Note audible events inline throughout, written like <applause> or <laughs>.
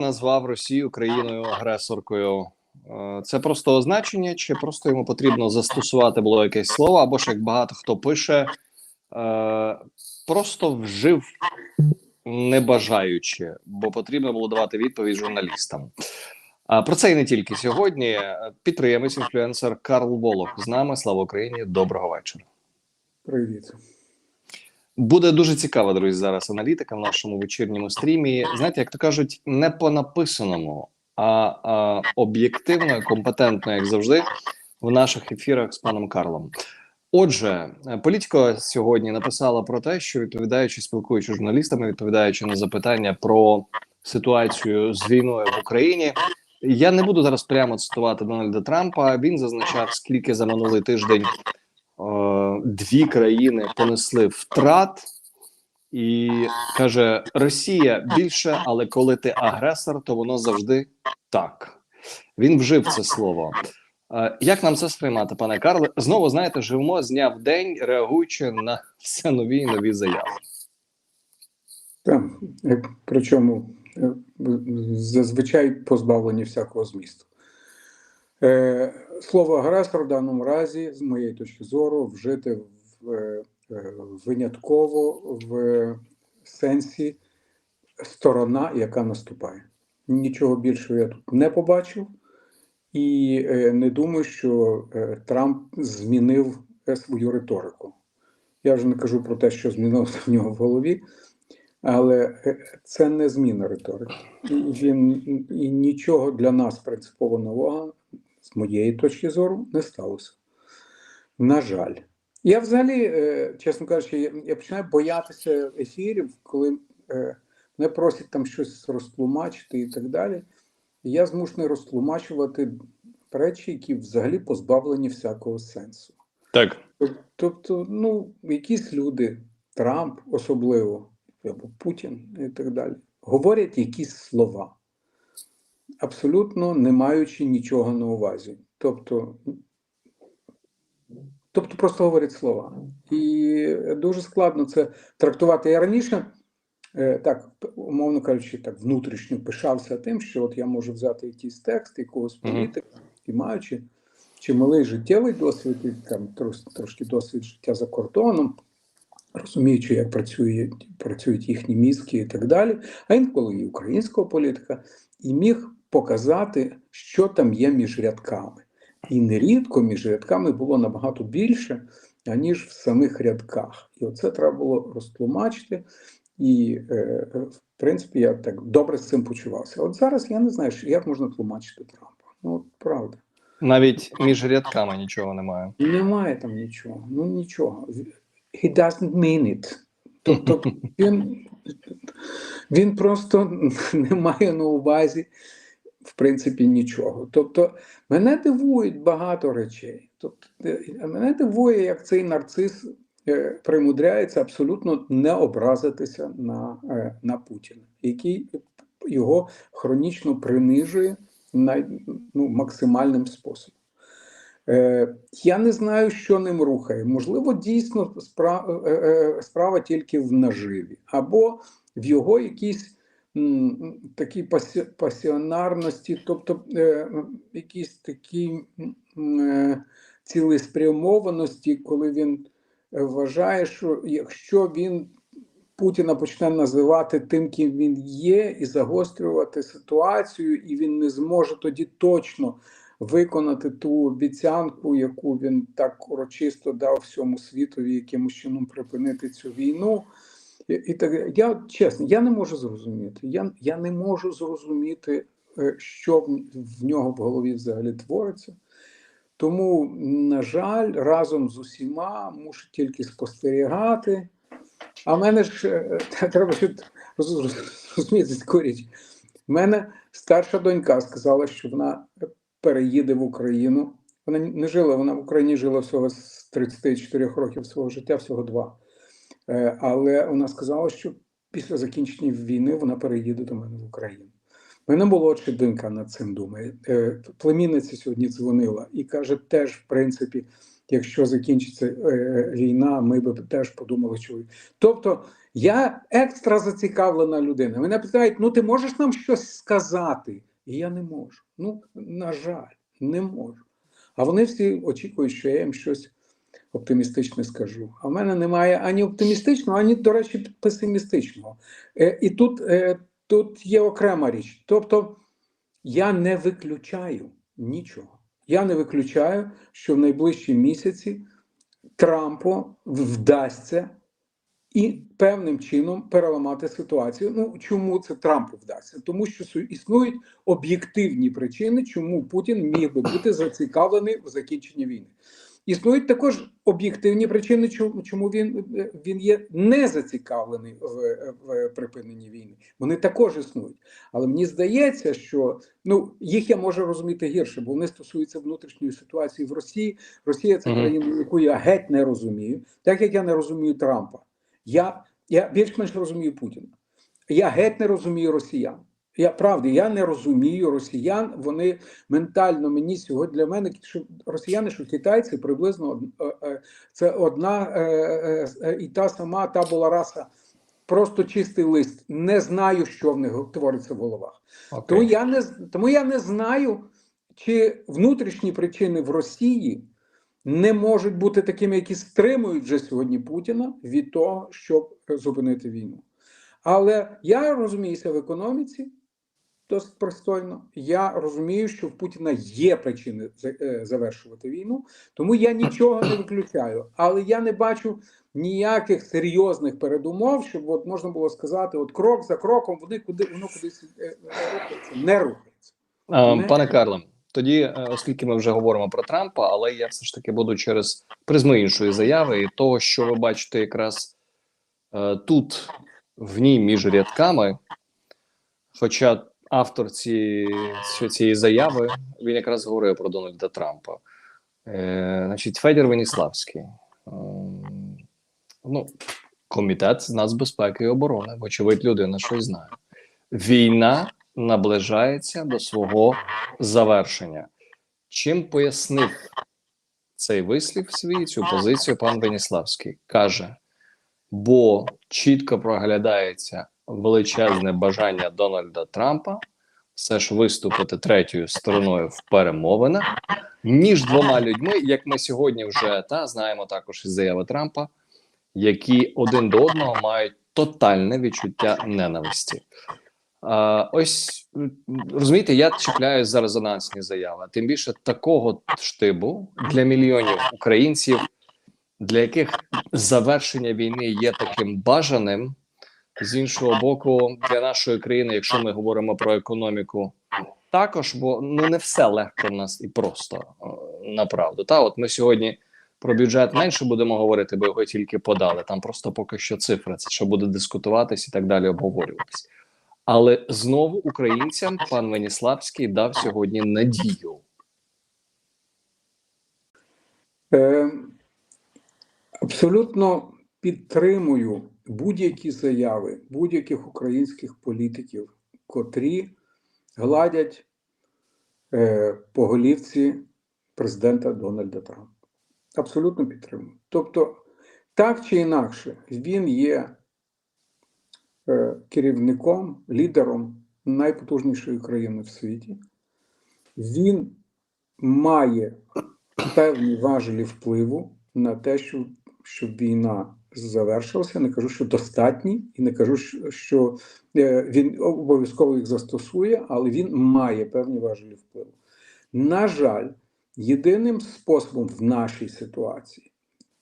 назвав Росію країною агресоркою. Е, Це просто означення, чи просто йому потрібно застосувати було якесь слово, або ж як багато хто пише, е, просто вжив не бажаючи, бо потрібно було давати відповідь журналістам. Про це і не тільки сьогодні. Підприємець, інфлюенсер Карл Волох з нами. Слава Україні! Доброго вечора. Привіт. Буде дуже цікава, друзі, зараз аналітика в нашому вечірньому стрімі. Знаєте, як то кажуть, не по написаному, а, а об'єктивно, і компетентно, як завжди, в наших ефірах з паном Карлом. Отже, політико сьогодні написала про те, що відповідаючи, спілкуючись з журналістами, відповідаючи на запитання про ситуацію з війною в Україні. Я не буду зараз прямо цитувати Дональда Трампа. Він зазначав, скільки за минулий тиждень дві країни понесли втрат, і каже: Росія більше, але коли ти агресор, то воно завжди так. Він вжив це слово. Е, Як нам це сприймати, пане Карле? Знову знаєте, живемо з дня в день, реагуючи на все нові і нові заяви. Так, е, причому е, зазвичай позбавлені всякого змісту. Е, Слово агресор в даному разі, з моєї точки зору, вжити в, е, е, винятково в сенсі сторона, яка наступає. Нічого більшого я тут не побачив, і не думаю, що Трамп змінив свою риторику. Я вже не кажу про те, що змінилося в нього в голові. Але це не зміна риторики. Він і нічого для нас принципово нового, з моєї точки зору, не сталося. На жаль. Я взагалі, е, чесно кажучи, я, починаю боятися ефірів, коли е, мене просять там щось розтлумачити і так далі. І я змушений розтлумачувати речі, які взагалі позбавлені всякого сенсу. Так. Тобто, ну, якісь люди, Трамп особливо, або Путін і так далі, говорять якісь слова, абсолютно не маючи нічого на увазі. Тобто, тобто просто говорять слова. І дуже складно це трактувати. Я раніше, е, так, умовно кажучи, так, внутрішньо пишався тим, що от я можу взяти якийсь текст, якогось політика, і маючи чималий життєвий досвід, і там трошки досвід життя за кордоном, розуміючи, як працює, працюють їхні мізки і так далі, а інколи і українського політика, і міг показати, що там є між рядками. І нерідко між рядками було набагато більше, аніж в самих рядках. І оце треба було розтлумачити. І, е, в принципі, я так добре з цим почувався. От зараз я не знаю, як можна тлумачити Трампа. Ну, от правда. Навіть між рядками нічого немає. Немає там нічого. Ну нічого. He doesn't mean it. Тобто <laughs> він, він просто не має на увазі, в принципі, нічого. Тобто, мене дивують багато речей. Тобто, мене дивує, як цей нарцис е, примудряється абсолютно не образитися на, е, на Путіна, який його хронічно принижує най, ну, максимальним способом. Я не знаю, що ним рухає. Можливо, дійсно справа, справа тільки в наживі, або в його якійсь такій пасі- пасіонарності, тобто е, якійсь такій е, цілеспрямованості, коли він вважає, що якщо він Путіна почне називати тим, ким він є, і загострювати ситуацію, і він не зможе тоді точно виконати ту обіцянку, яку він так урочисто дав всьому світові, якимось чином припинити цю війну. І, так я чесно, я не можу зрозуміти. Я, я не можу зрозуміти, е, що в, нього в голові взагалі твориться. Тому, на жаль, разом з усіма мушу тільки спостерігати. А в мене ж е, <laughs> треба ще розуміти таку річ. У мене старша донька сказала, що вона переїде в Україну. Вона не жила, вона в Україні жила всього з 34 років свого життя, всього два. Е, Але вона сказала, що після закінчення війни вона переїде до мене в Україну. Мене молодша донька над цим думає. Е, Племінниця сьогодні дзвонила і каже, теж, в принципі, якщо закінчиться е, війна, ми б теж подумали, що. Тобто я екстра зацікавлена людина. Мене питають: ну ти можеш нам щось сказати? І я не можу. Ну, на жаль, не можу. А вони всі очікують, що я їм щось оптимістичне скажу. А в мене немає ані оптимістичного, ані, до речі, песимістичного. Е, і тут, е, тут є окрема річ. Тобто я не виключаю нічого. Я не виключаю, що в найближчі місяці Трампу вдасться і певним чином переламати ситуацію. Ну чому це Трампу вдасться? Тому що існують об'єктивні причини, чому Путін міг би бути зацікавлений в закінченні війни. Існують також об'єктивні причини, чому він, е, він є не зацікавлений в, в припиненні війни. Вони також існують. Але мені здається, що ну їх я можу розуміти гірше, бо вони стосуються внутрішньої ситуації в Росії. Росія це країна, яку я геть не розумію, так як я не розумію Трампа. Я, я більш-менш розумію Путіна. Я геть не розумію росіян. Я правда, я не розумію росіян. Вони ментально мені сьогодні для мене що росіяни, що китайці приблизно е, е, це одна е, і та сама та була раса. Просто чистий лист. Не знаю, що в них твориться в головах. Тому я не тому я не знаю, чи внутрішні причини в Росії не можуть бути такими, які стримують вже сьогодні Путіна від того, щоб зупинити війну. Але я розуміюся в економіці досить пристойно. Я розумію, що в Путіна є причини е, завершувати війну, тому я нічого не виключаю. Але я не бачу ніяких серйозних передумов, щоб от можна було сказати, от крок за кроком вони куди воно кудись е, е, рухається, не рухається. Не- Пане Карле, тоді, оскільки ми вже говоримо про Трампа, але я все ж таки буду через призму іншої заяви і того, що ви бачите якраз тут, в ній між рядками. Хоча автор цієї, цієї заяви він якраз говорив про Дональда Трампа. Е, значить, Федір Веніславський. Ем, ну, комітет з нацбезпеки і оборони, вочевидь, людина щось знає. Війна наближається до свого завершення. Чим пояснив цей вислів свій, цю позицію пан Веніславський? Каже, бо чітко проглядається величезне бажання Дональда Трампа все ж виступити третьою стороною в перемовинах між двома людьми, як ми сьогодні вже та знаємо також із заяви Трампа, які один до одного мають тотальне відчуття ненависті. А, ось розумієте, я чіпляюсь за резонансні заяви. Тим більше такого штибу для мільйонів українців, для яких завершення війни є таким бажаним. З іншого боку, для нашої країни, якщо ми говоримо про економіку, також, бо ну не все легко в нас і просто е, направду. Та от ми сьогодні про бюджет менше будемо говорити, бо його тільки подали. Там просто поки що цифра, це що буде дискутуватись і так далі обговорюватись. Але знову українцям пан Веніславський дав сьогодні надію. Е, абсолютно підтримую будь-які заяви будь-яких українських політиків, котрі гладять е, по голівці президента Дональда Трампа. Абсолютно підтримую. Тобто, так чи інакше, він є е, керівником, лідером найпотужнішої країни в світі. Він має певні важелі впливу на те, що, щоб війна завершилася. Не кажу, що достатні, і не кажу, що- е, він обов'язково їх застосує, але він має певні важелі впливу. На жаль, єдиним способом в нашій ситуації,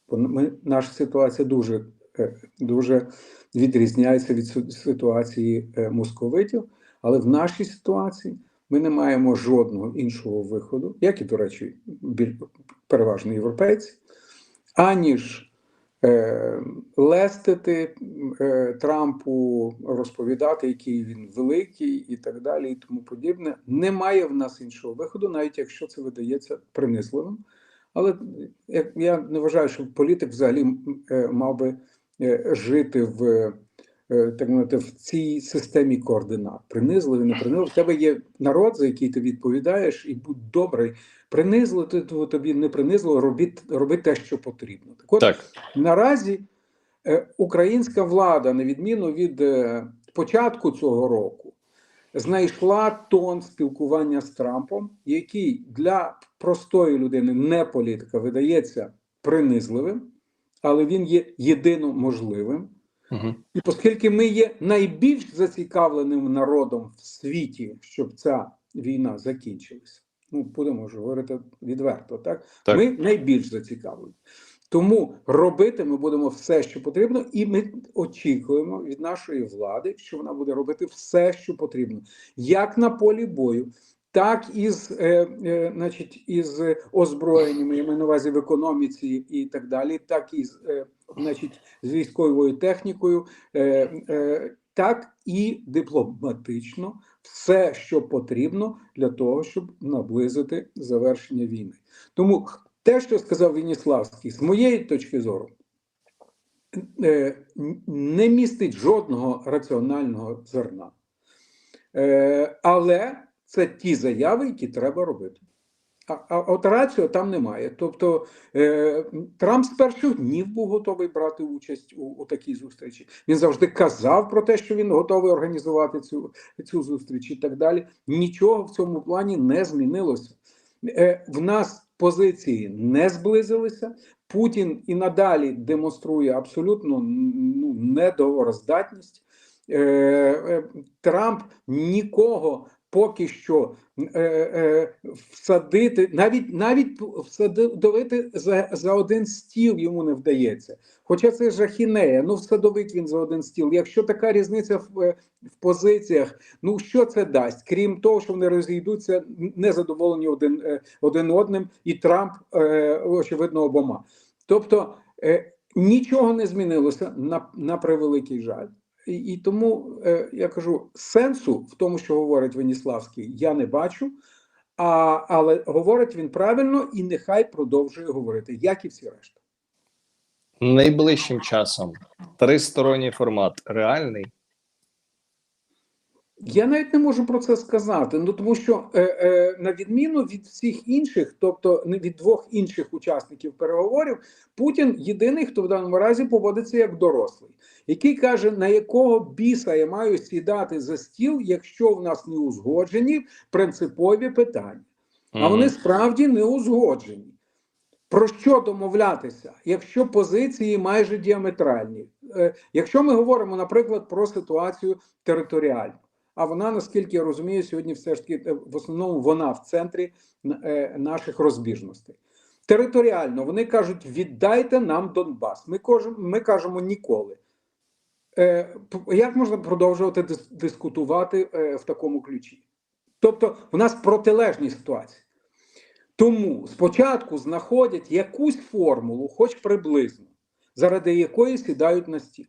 бо ми, наша ситуація дуже, е, дуже відрізняється від ситуації е, московитів, але в нашій ситуації ми не маємо жодного іншого виходу, як і, до речі, переважно європейці, аніж лестити е, Трампу, розповідати, який він великий і так далі, і тому подібне. Немає в нас іншого виходу, навіть якщо це видається принизливим. Але я не вважаю, що політик взагалі е, мав би е, жити в е, так мовити, в цій системі координат. Принизливі, не принизливі. В тебе є народ, за який ти відповідаєш, і будь добрий. Принизливо, то тобі не принизливо, робіть, роби те, що потрібно. Так от, Так. Наразі е, українська влада, на відміну від е, початку цього року, знайшла тон спілкування з Трампом, який для простої людини, не політика, видається принизливим, але він є єдино можливим. Угу. І оскільки ми є найбільш зацікавленим народом в світі, щоб ця війна закінчилася, ну будемо ж говорити відверто, так? Так. ми найбільш зацікавлені. Тому робити ми будемо все, що потрібно, і ми очікуємо від нашої влади, що вона буде робити все, що потрібно, як на полі бою, так і з, е, е, значить, із озброєннями, я маю на увазі в економіці і так далі, так і з, е, значить, з військовою технікою, е, е, так і дипломатично, все, що потрібно для того, щоб наблизити завершення війни. Тому те, що сказав Веніславський, з моєї точки зору, е, не містить жодного раціонального зерна. Е, Але це ті заяви, які треба робити. А, а от раціо там немає. Тобто е, Трамп з перших днів був готовий брати участь у, у такій зустрічі. Він завжди казав про те, що він готовий організувати цю, цю зустріч і так далі. Нічого в цьому плані не змінилося. Е, в нас позиції не зблизилися. Путін і надалі демонструє абсолютно ну, недовороздатність. Е, е, Трамп нікого поки що е, е, всадити, навіть навіть всадити за, за один стіл йому не вдається. Хоча це жахінея, ну всадовить він за один стіл. Якщо така різниця в, е, в позиціях, ну що це дасть? Крім того, що вони розійдуться незадоволені один, е, один одним, і Трамп, е, очевидно, обома. Тобто е, нічого не змінилося на, на превеликий жаль. І, тому е, я кажу, сенсу в тому, що говорить Веніславський, я не бачу, а, але говорить він правильно і нехай продовжує говорити, як і всі решта. Найближчим часом тристоронній формат реальний. Я навіть не можу про це сказати. Ну тому що е, е, на відміну від всіх інших, тобто не від двох інших учасників переговорів, Путін єдиний, хто в даному разі поводиться як дорослий, який каже, на якого біса я маю сідати за стіл, якщо в нас не узгоджені принципові питання, а вони справді не узгоджені. Про що домовлятися, якщо позиції майже діаметральні? Е, якщо ми говоримо, наприклад, про ситуацію територіальну. А вона, наскільки я розумію, сьогодні все ж таки е, в основному вона в центрі е, наших розбіжностей. Територіально вони кажуть: віддайте нам Донбас. Ми кажемо, ми кажемо ніколи. Е, Як можна продовжувати дискутувати в такому ключі? Тобто, в нас протилежні ситуації. Тому спочатку знаходять якусь формулу, хоч приблизно, заради якої сідають на стіл.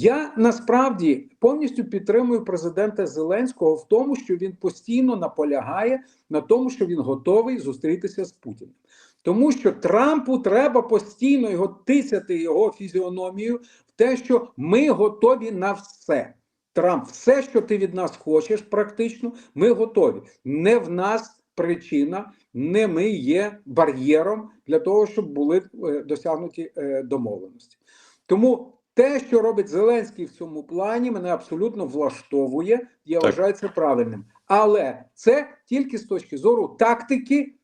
Я насправді повністю підтримую президента Зеленського в тому, що він постійно наполягає на тому, що він готовий зустрітися з Путіним. Тому що Трампу треба постійно його тисяти його фізіономію в те, що ми готові на все. Трамп, все, що ти від нас хочеш, практично, ми готові. Не в нас причина, не ми є бар'єром для того, щоб були е, досягнуті е, домовленості. Тому те, що робить Зеленський в цьому плані, мене абсолютно влаштовує. Я Так. вважаю це правильним. Але це тільки з точки зору тактики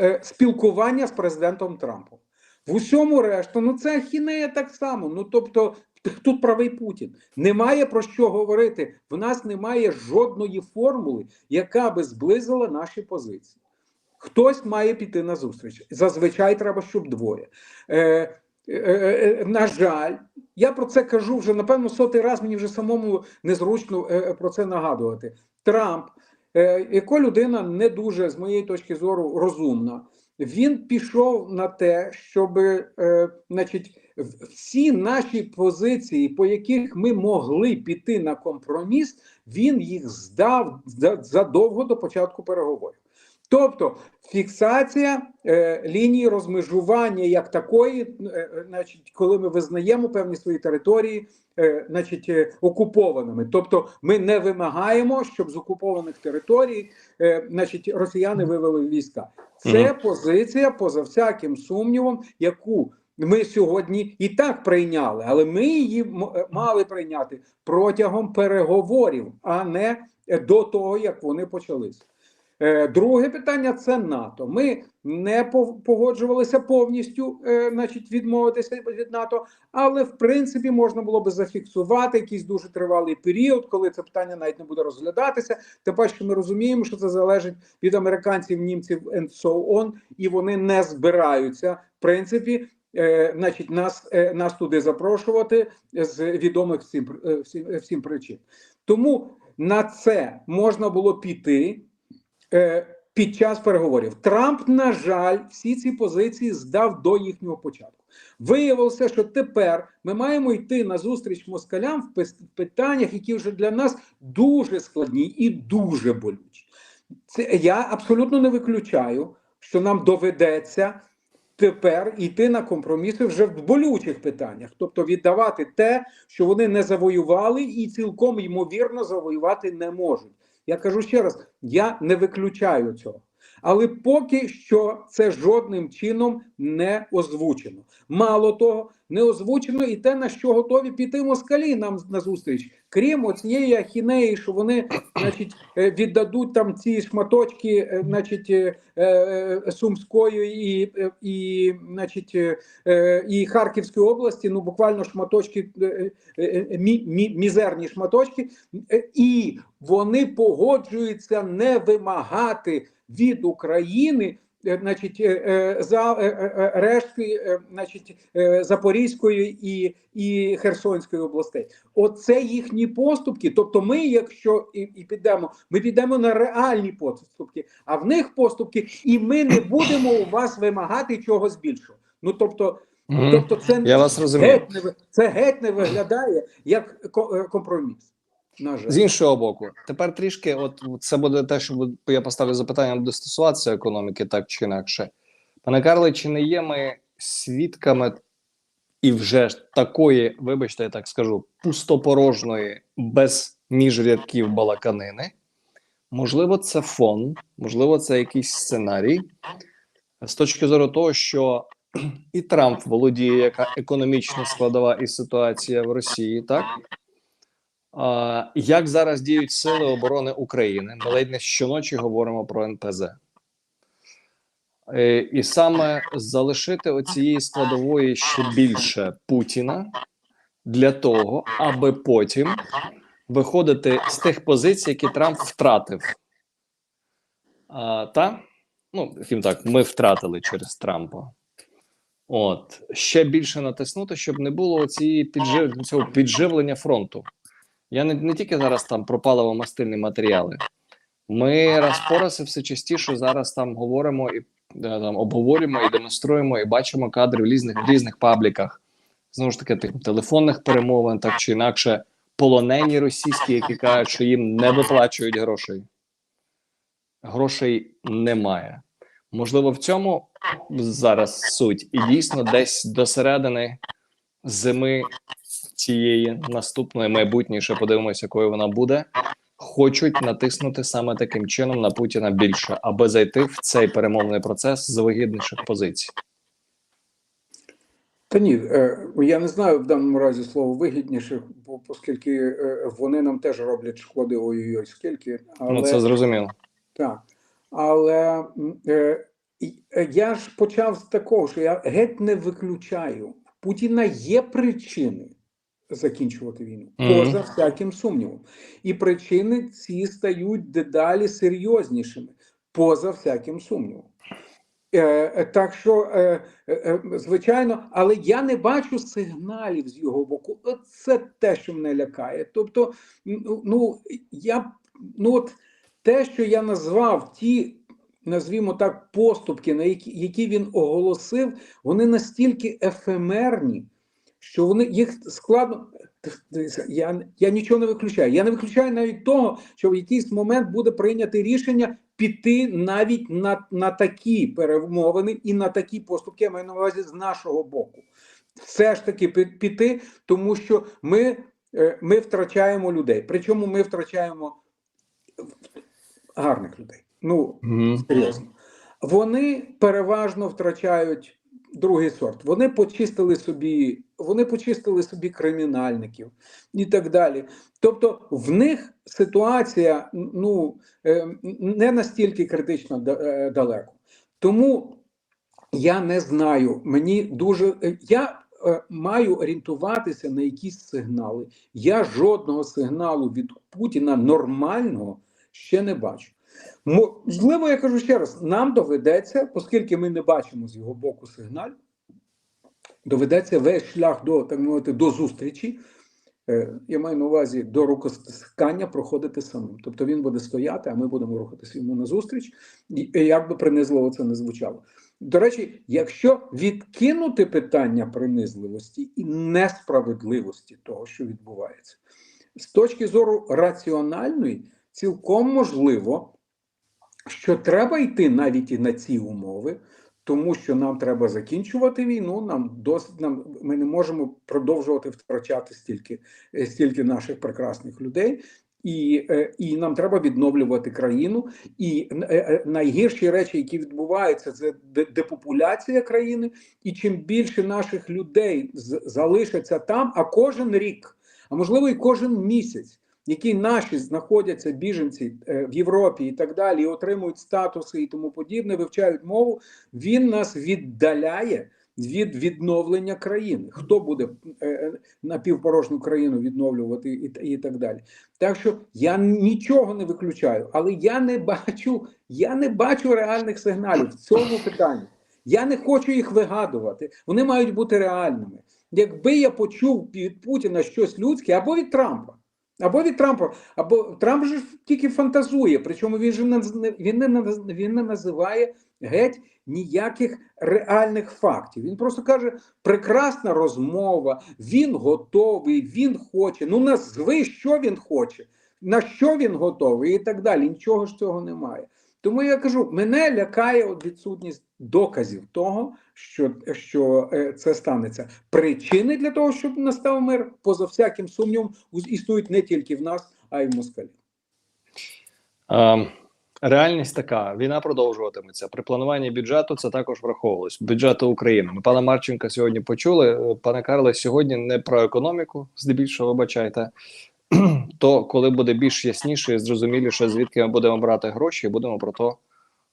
е, спілкування з президентом Трампом. В усьому решту, ну це ахінея так само. Ну тобто, тут правий Путін. Немає про що говорити. В нас немає жодної формули, яка би зблизила наші позиції. Хтось має піти на зустріч. Зазвичай треба, щоб двоє. Е, на жаль, я про це кажу вже напевно сотий раз. Мені вже самому незручно е, про це нагадувати. Трамп, е, яка людина не дуже з моєї точки зору розумна. Він пішов на те, щоб, е, значить, всі наші позиції, по яких ми могли піти на компроміс, він їх здав за- задовго до початку переговорів. Тобто фіксація е, лінії розмежування як такої, е, е, значить, коли ми визнаємо певні свої території, е, значить, е, окупованими. Тобто, ми не вимагаємо, щоб з окупованих територій, е, значить, росіяни вивели війська. Це Мгм. позиція, поза всяким сумнівом, яку ми сьогодні і так прийняли, але ми її м- е, мали прийняти протягом переговорів, а не е, до того, як вони почалися. Е, Друге питання це НАТО. Ми не погоджувалися повністю, е, значить, відмовитися від НАТО, але в принципі можна було би зафіксувати якийсь дуже тривалий період, коли це питання навіть не буде розглядатися. Тим паче, ми розуміємо, що це залежить від американців, німців and so on, і вони не збираються в принципі. Е, значить, нас, е, нас туди запрошувати з відомих всім, всім, всім причин. Тому на це можна було піти під час переговорів. Трамп, на жаль, всі ці позиції здав до їхнього початку. Виявилося, що тепер ми маємо йти на зустріч москалям в питаннях, які вже для нас дуже складні і дуже болючі. Це я абсолютно не виключаю, що нам доведеться тепер йти на компроміси вже в болючих питаннях, тобто віддавати те, що вони не завоювали, і цілком ймовірно завоювати не можуть. Я кажу ще раз: я не виключаю цього. Але поки що це жодним чином не озвучено. Мало того, не озвучено і те, на що готові піти москалі нам на зустріч. Крім оцієї ахінеї, що вони значить, е, віддадуть там ці шматочки, е, значить, е, Сумської і, і, значить, і Харківської області, ну буквально шматочки, мі, мі, мізерні шматочки, і вони погоджуються не вимагати від України. Е, Значить, е, е, за рештки, значить, Запорізької і, і Херсонської областей. Оце їхні поступки. Тобто, ми, якщо і, і підемо, ми підемо на реальні поступки, а в них поступки, і ми не будемо у вас вимагати чогось більшого. Ну тобто, тобто, це Я вас розумію. геть не це геть не виглядає як компроміс. З іншого боку, тепер трішки, от це буде те, що я поставлю запитання, буде стосуватися економіки, так чи інакше. Пане Карле, чи не є ми свідками і вже ж такої, вибачте, я так скажу, пустопорожної, без міжрядків балаканини? Можливо, це фон, можливо, це якийсь сценарій. З точки зору того, що і Трамп володіє яка економічна складова і ситуація в Росії, так? Як зараз діють сили оборони України? Ми ледь не щоночі говоримо про НПЗ. Е, і саме залишити оцієї складової ще більше Путіна для того, аби потім виходити з тих позицій, які Трамп втратив. А, та? Ну, скажімо так, ми втратили через Трампа. От ще більше натиснути, щоб не було цієї піджив... цього підживлення фронту. Я не, не тільки зараз там про паливо-мастильні матеріали. Ми раз по раз і все частіше зараз там говоримо і е, там обговорюємо і демонструємо, і бачимо кадри в різних в різних пабліках. Знову ж таки, тих телефонних перемовин, так чи інакше, полонені російські, які кажуть, що їм не виплачують грошей. Грошей немає. Можливо, в цьому зараз суть. І дійсно, десь до середини зими цієї наступної майбутньої, ще подивимося, якою вона буде. Хочуть натиснути саме таким чином на Путіна більше, аби зайти в цей перемовний процес з вигідніших позицій. Та ні, е, я не знаю в даному разі слово вигідніше, бо оскільки е, вони нам теж роблять шкоди, ой-ой-ой, скільки. Але, Ну це зрозуміло. так. але е, я ж почав з такого, що я геть не виключаю. Путіна є причини закінчувати війну, поза всяким сумнівом. І причини ці стають дедалі серйознішими, поза всяким сумнівом. Е, е, так що, е, е, е, звичайно, але я не бачу сигналів з його боку. Це те, що мене лякає. Тобто, ну я ну от те, що я назвав ті, назвімо так, поступки, на які, які він оголосив, вони настільки ефемерні, що вони їх складно. Я, я нічого не виключаю. Я не виключаю навіть того, що в якийсь момент буде прийнято рішення піти навіть на, на такі перемовини і на такі поступки, я маю на увазі з нашого боку. Все ж таки пі- піти, тому що ми, е, ми втрачаємо людей. Причому ми втрачаємо гарних людей. Ну, серйозно. Вони переважно втрачають другий сорт. Вони почистили собі, вони почистили собі кримінальників і так далі. Тобто, в них ситуація ну е, не настільки критично е, далеко. Тому я не знаю. Мені дуже е, я маю орієнтуватися на якісь сигнали. Я жодного сигналу від Путіна нормального ще не бачу. Можливо, я кажу ще раз: нам доведеться, оскільки ми не бачимо з його боку сигналь, доведеться весь шлях до так мовити до зустрічі. е, Я маю на увазі до рукостискання проходити самим. Тобто він буде стояти, а ми будемо рухатися йому назустріч, і як би принизливо це не звучало. До речі, якщо відкинути питання принизливості і несправедливості того, що відбувається, з точки зору раціональної, цілком можливо, що треба йти навіть і на ці умови, тому що нам треба закінчувати війну. Нам досить нам ми не можемо продовжувати втрачати стільки, е, стільки наших прекрасних людей. І, е, і нам треба відновлювати країну. І е, найгірші речі, які відбуваються, це депопуляція країни. І чим більше наших людей залишаться там, а кожен рік, а можливо, і кожен місяць, які наші знаходяться біженці е, в Європі і так далі, і отримують статуси і тому подібне, вивчають мову, він нас віддаляє від відновлення країни. Хто буде е, е, напівпорожню країну відновлювати і, і так далі. Так що я нічого не виключаю, але я не бачу, я не бачу реальних сигналів в цьому питанні. Я не хочу їх вигадувати. Вони мають бути реальними. Якби я почув від Путіна щось людське або від Трампа. Або від Трампа, або Трамп же тільки фантазує, причому він же він не він не називає геть ніяких реальних фактів. Він просто каже: прекрасна розмова, він готовий, він хоче. Ну назви, що він хоче, на що він готовий, і так далі. Нічого ж цього немає. Тому я кажу, мене лякає от відсутність доказів того, що, що е, це станеться. Причини для того, щоб настав мир, поза всяким сумнівом, існують не тільки в нас, а й в москалі. Ем, Реальність така: війна продовжуватиметься. При плануванні бюджету це також враховувалось. Бюджету України. Ми пана Марченка сьогодні почули. Е, Пане Карле, сьогодні не про економіку, здебільшого вибачайте. То коли буде більш ясніше і зрозуміліше, звідки ми будемо брати гроші, будемо про то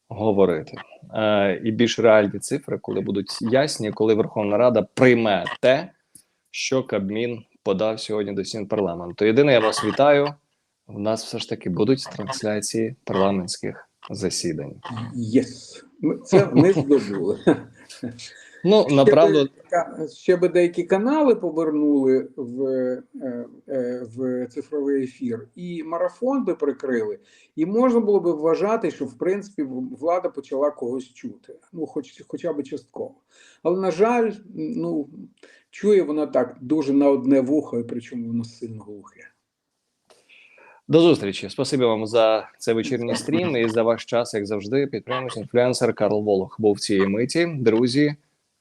говорити. Е, і більш реальні цифри, коли будуть ясні, коли Верховна Рада прийме те, що Кабмін подав сьогодні до стін парламенту. Єдине, я вас вітаю. У нас все ж таки будуть трансляції парламентських засідань. Єс, ми це ми здобули. Ну Ще направду, би, ще би деякі канали повернули в, е, е, в цифровий ефір, і марафон би прикрили, і можна було би вважати, що в принципі влада почала когось чути, ну хоч хоча б частково. Але на жаль, ну чує вона так дуже на одне вухо, і причому воно сильно глухе. До зустрічі. Спасибі вам за цей вечірній стрім і за ваш час, як завжди. Підприємець інфлюенсер Карл Волох був в цій миті. Друзі,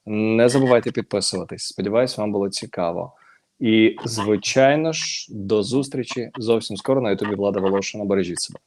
не забувайте підписуватись. Сподіваюсь, вам було цікаво. І звичайно ж, до зустрічі зовсім скоро на ютубі Влада Волошина. Бережіть себе.